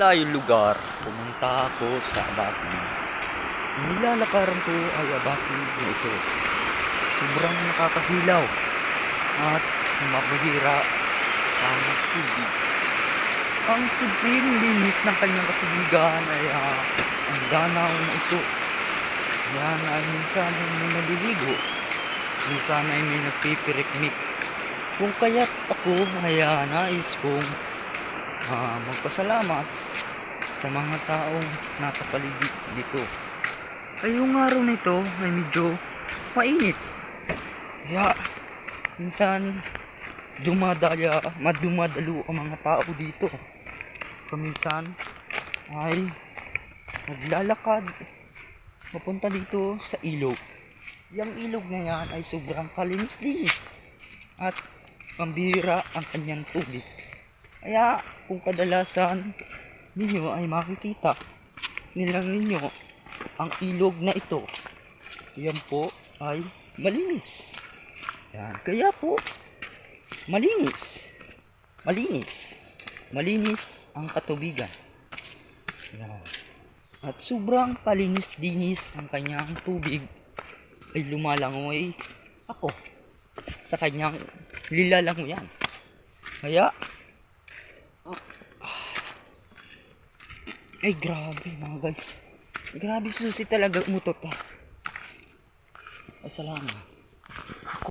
Layong lugar, pumunta ako sa Abasin. Ang nilalakaran ko ay Abasin na ito. Sobrang nakakasilaw at mapahira ang tubig. Ang sobrang linis ng kanyang katubigan ay ah, ang danaw na ito. Yan ay minsan ay may naliligo. Minsan ay may nagpipiriknik. Kung kaya't ako ay ah, nais kong ah, magpasalamat sa mga taong nakapaligid dito. Ay yung araw na ito ay medyo mainit. Kaya minsan dumadaya, madumadalo ang mga tao dito. Kaminsan ay naglalakad papunta dito sa ilog. Yung ilog na yan ay sobrang kalinis-linis at pambira ang kanyang tubig. Kaya kung kadalasan ninyo ay makikita nilang ninyo ang ilog na ito. Yan po ay malinis. Yan. Kaya po malinis. Malinis. Malinis ang katubigan. Yan. At sobrang kalinis-dinis ang kanyang tubig ay lumalangoy ako sa kanyang lilalangoyan. Kaya Ay, grabe mga guys. Grabe susi talaga umutot ha. Ay, salamat.